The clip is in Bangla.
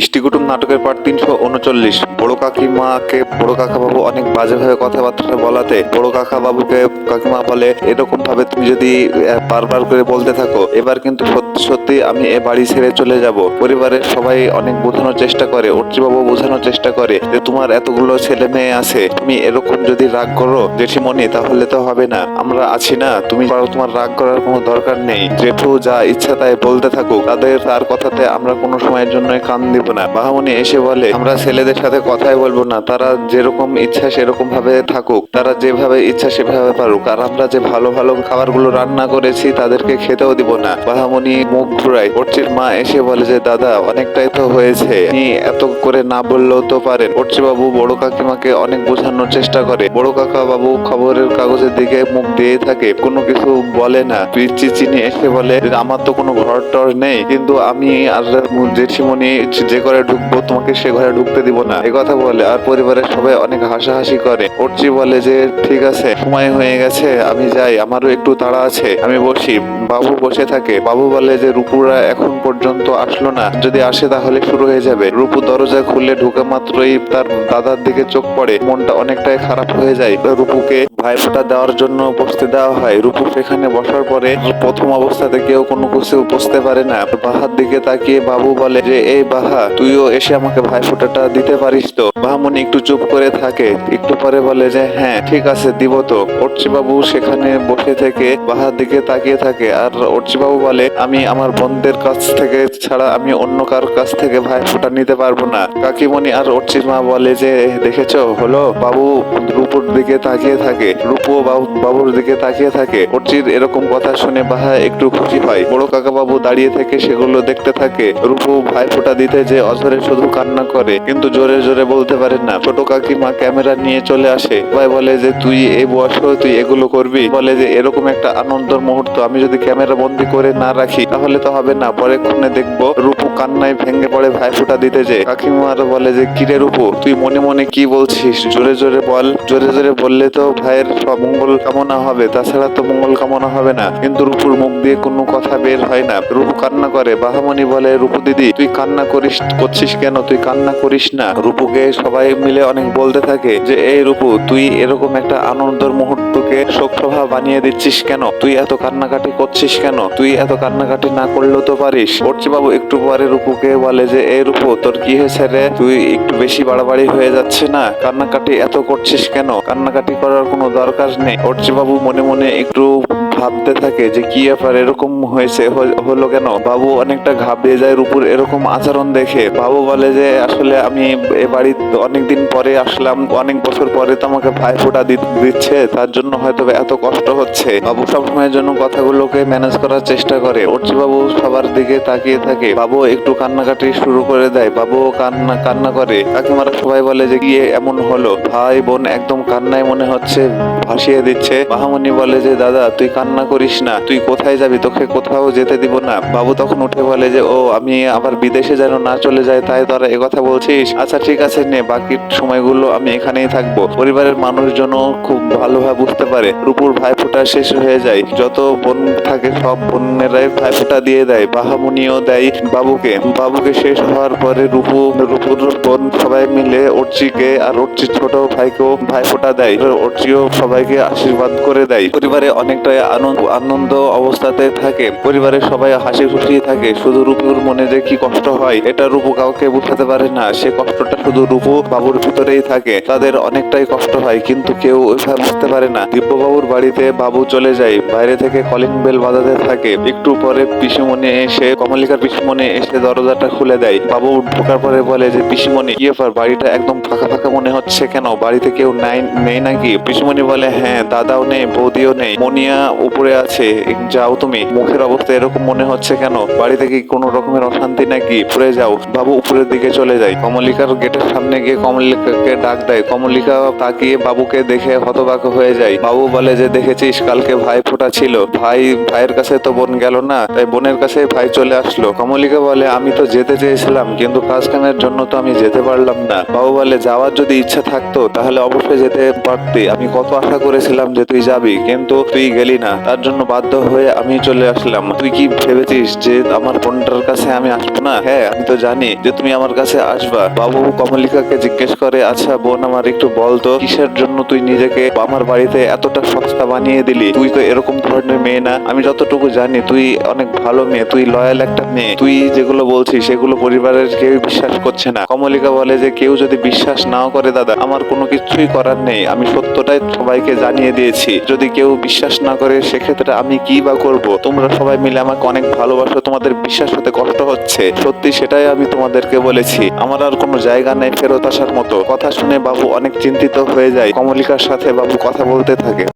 ইষ্টিকুটুম নাটকের পার্ট তিনশো উনচল্লিশ। বড় কাকিমাকে বড় কাকা বাবু অনেক বাজেভাবে কথাবার্তা বলাতে, বড় কাকা বাবুকে, কাকিমা বলে এরকম ভাবে তুমি যদি বারবার করে বলতে থাকো, এবার কিন্তু সত্যি সত্যি আমি এ বাড়ি ছেড়ে চলে যাব। পরিবারের সবাই অনেক বোঝানোর চেষ্টা করে বাবু বোঝানোর চেষ্টা করে যে, তোমার এতগুলো ছেলে মেয়ে আছে, তুমি এরকম যদি রাগ করো, জেঠিমণি, তাহলে তো হবে না। আমরা আছি না, তুমি তোমার রাগ করার কোনো দরকার নেই। জেঠু যা ইচ্ছা তাই বলতে থাকুক, তাদের তার কথাতে আমরা কোনো সময়ের জন্যই কান দিব না। বাহামণি এসে বলে, আমরা ছেলেদের সাথে কথাই বলব না। তারা যেরকম ইচ্ছা সেরকম ভাবে থাকুক। তারা যেভাবে ইচ্ছা সেভাবে পারুক। আর আমরা যে ভালো ভালো খাবারগুলো রান্না করেছি, তাদেরকে খেতেও দিব না। বাহামণি মুখ ঘুরায়। অর্চির মা এসে বলে যে, দাদা, অনেকটাই তো হয়েছে। এত করে না বললেও তো পারেন। অর্চি বাবু বড় কাকিমাকে অনেক বোঝানোর চেষ্টা করে। বড় কাকা বাবু খবরের কাগজের দিকে মুখ দিয়ে থাকে। কোনো কিছু বলে না। চিনি এসে বলে, আমার তো কোনো ঘর টর নেই। কিন্তু আমি আর জেঠিমণি যে ঘরে ঢুকবো, তোমাকে সে ঘরে ঢুকতে দিব না। এ কথা বলে আর পরিবারের সবাই অনেক হাসাহাসি করে। অর্চি বলে যে, ঠিক আছে, সময় হয়ে গেছে, আমি যাই, আমারও একটু তাড়া আছে, আমি বসি। বাবু বসে থাকে। বাবু বলে যে, রূপুরা এখন পর্যন্ত আসলো না, যদি আসে তাহলে শুরু হয়ে যাবে। রূপু দরজা খুলে ঢুকে মাত্রই তার দাদার দিকে চোখ পড়ে। মনটা অনেকটাই খারাপ হয়ে যায়। রূপুকে ভাইফোঁটা দেওয়ার জন্য বসতে দেওয়া হয়। রূপু সেখানে বসার পরে প্রথম অবস্থাতে কেউ কোনো কিছু বুঝতে পারে না। বাহার দিকে তাকিয়ে বাবু বলে যে, এই বাহা, তুইও এসে আমাকে ভাইফোঁটাটা দিতে পারিস তো? বাহামণি একটু চুপ করে থাকে। একটু পরে বলে যে হ্যাঁ ঠিক আছে, দিব তো। বাবু সেখানে বসে থেকে বাহার দিকে তাকিয়ে থাকে। আর বাবু বলে, আমি আমার বোনদের কাছ থেকে ছাড়া আমি অন্য কার কাছ থেকে ভাইফোঁটা নিতে পারব না। কাকিমণি আর অর্চির মা বলে যে, দেখেছ? হলো? বাবু রূপুর দিকে তাকিয়ে থাকে। রূপু বাবুর দিকে তাকিয়ে থাকে। অর্চির এরকম কথা শুনে বাহা একটু খুশি হয়। বড় কাকা বাবু দাঁড়িয়ে থেকে সেগুলো দেখতে থাকে। রূপু ভাইফোঁটা দিতে যে অঝরে শুধু কান্না করে, কিন্তু জোরে জোরে বলতে পারে না। ছোট কাকিমা ক্যামেরা নিয়ে চলে আসে। ভাই বলে যে, তুই এই বয়সে, তুই এগুলো করবি? বলে যে, এরকম একটা আনন্দের মুহূর্ত আমি যদি ক্যামেরা বন্দি করে না রাখি, তাহলে তো হবে না। পরে ক্ষণে দেখব রূপু কান্নায় ভেঙে পড়ে ভাইফোঁটা দিতে যে কাকিমার বলে যে, কিরে রূপু, তুই মনে মনে কি বলছিস? জোরে জোরে বল। জোরে জোরে বললে তো ভাইয়ের মঙ্গল কামনা হবে, তাছাড়া তো মঙ্গল কামনা হবে না। কিন্তু রূপুর মুখ দিয়ে কোনো কথা বের হয় না। রূপু কান্না করে। বাহামণি বলে, রূপু দিদি, তুই কান্না করিস, করছিস কেন? তুই কান্না করিস না। রূপুকে সবাই মিলে অনেক বলতে থাকে যে, এই রূপু, তুই এরকম একটা আনন্দের মুহূর্তকে শোকসভা বানিয়ে দিচ্ছিস কেন? তুই এত কান্নাকাটি করছিস কেন? তুই এত কান্নাকাটি না করলেও তো পারিস। বাবু একটু পরে রূপুকে বলে যে এই রূপু তোর কি হয়েছে রে? তুই একটু বেশি বাড়াবাড়ি হয়ে যাচ্ছে না? কান্নাকাটি এত করছিস কেন? কান্নাকাটি করার কোনো দরকার নেই। বাবু মনে মনে একটু ভাবতে থাকে যে, কি ব্যাপার? এরকম হয়েছে? হলো কেন? বাবু অনেকটা ঘাবড়ে যায় রূপুর এরকম আচরণ দেখে। বাবু বলে যে, আসলে আমি এ বাড়ি অনেকদিন পরে আসলাম। অনেক বছর পরে তো আমাকে ভাই ফোটা দিচ্ছে। তার জন্য হয়তো এত কষ্ট হচ্ছে। বাবু সবসময়ের জন্য কথাগুলোকে ম্যানেজ করার চেষ্টা করে। বাবু সবার দিকে তাকিয়ে থাকে। বাবু একটু কান্নাকাটি শুরু করে দেয়। বাবু কান্না কান্না করে। কাকিমারা সবাই বলে যে গিয়ে এমন হলো? ভাই বোন একদম কান্নায় মনে হচ্ছে, ভাসিয়ে দিচ্ছে। মাহামণি বলে যে, দাদা, তুই কান্না করিস না। তুই কোথায় যাবি? তোকে কোথাও যেতে দিব না। বাবু তখন উঠে বলে যে, ও, আমি আবার বিদেশে যেন না চলে যায় তাই তোরা কথা বলছিস? আচ্ছা ঠিক আছে, নে। বাকি সময়গুলো আমি এখানেই থাকব। পরিবারের মানুষজন খুব ভালোভাবে বুঝতে পারে। রূপুর ভাইফোঁটা শেষ হয়ে যায়। যত বোন থাকে, সব বোনেরাই ভাইফোঁটা দিয়ে দেয়। বাহামুনিও দেয়। বাবুকে। বাবুকে শেষ হওয়ার পরে রূপু, রূপুর বোন সবাই মিলে অর্চিকে আর অর্চির ছোট ভাইকেও ভাইফোঁটা দেয়। অর্চিও সবাইকে আশীর্বাদ করে দেয়। পরিবারে অনেকটাই আনন্দ আনন্দ অবস্থাতে থাকে। পরিবারের সবাই হাসি খুশি থাকে। শুধু রূপুর মনে যে কি কষ্ট হয়, এটা রূপু কাউকে বুঝাতে পারে না। সে কষ্টটা শুধু রূপু বাবুর ভিতরেই থাকে। তাদের অনেকটাই কষ্ট হয়, কিন্তু কেউ ওইভাবে বুঝতে পারে না। দিব্যবাবুর বাড়িতে বাবু চলে যায়। বাইরে থেকে কলিং বেল বাজাতে থাকে। একটু পরে পিসিমণি এসে, কমলিকার পিসিমণি এসে দরজাটা খুলে দেয়। বাবু ঢোকার পরে বলে যে, পিসিমণি, কি ব্যাপার? বাড়িটা একদম ফাঁকা ফাঁকা মনে হচ্ছে কেন? বাড়িতে কেউ নাই, নেই নাকি? পিসিমণি বলে হ্যাঁ দাদাও নেই, বৌদিও নেই, মনিয়া উপরে আছে, যাও তুমি। মুখের অবস্থা এরকম মনে হচ্ছে কেন? বাড়িতে কি কোনো রকমের অশান্তি নাকি? উপরে যাও। বাবু উপরের দিকে চলে যায়। কমলিকার গেটের সামনে গিয়ে কমলিকাকে ডাক দেয়। কমলিকা তাকিয়ে বাবুকে দেখে হতবাক হয়ে যায়। বাবু বলে যে, দেখেছিস, কালকে ভাই ফোটা ছিল। ভাই, ভাইয়ের কাছে তো বোন গেল না, তাই বোনের কাছে ভাই চলে আসলো। কমলিকা বলে আমি তো যেতে চেয়েছিলাম, কিন্তু কামের জন্য তো আমি যেতে পারলাম না। বাবু বলে যাওয়ার যদি ইচ্ছা থাকতো, তাহলে অবশ্যই যেতে পারতি। আমি কত আশা করেছিলাম যে তুই যাবি, কিন্তু তুই গেলি না। তার জন্য বাধ্য হয়ে আমি চলে আসলাম। তুই কি ভেবেছিস যে আমার বোনটার কাছে আমি আসব না? হ্যাঁ আমি তো জানি যে তুমি আমার কাছে আসবা। বাবু কমলিকাকে জিজ্ঞেস করে আচ্ছা বোন আমার একটু বল তো, কিসের জন্য তুই নিজেকে আমার বাড়িতে এতটা সস্তা বানিয়ে দিলি? তুই তো এরকম ধরনের মেয়ে না। আমি যতটুকু জানি, তুই অনেক ভালো মেয়ে, তুই লয়াল একটা মেয়ে। তুই যেগুলো বলছিস সেগুলো পরিবারের কেউ বিশ্বাস করছে না। কমলিকা বলে যে, কেউ যদি বিশ্বাস নাও করে, দাদা, আমার কোনো কিছুই করার নেই। আমি সত্যটাই সবাইকে জানিয়ে দিয়েছি। যদি কেউ বিশ্বাস না করে, সেক্ষেত্রে আমি কি বা করব? তোমরা সবাই মিলে আমাকে অনেক ভালোবাসো। তোমাদের বিশ্বাস হতে কষ্ট হচ্ছে। সত্যি সেটাই আমি তোমাদেরকে বলেছি। আমার আর কোনো জায়গা নেই ফেরত আসার মতো। কথা শুনে বাবু অনেক চিন্তিত হয়ে যায়। কমলিকার সাথে বাবু কথা বলতে থাকে।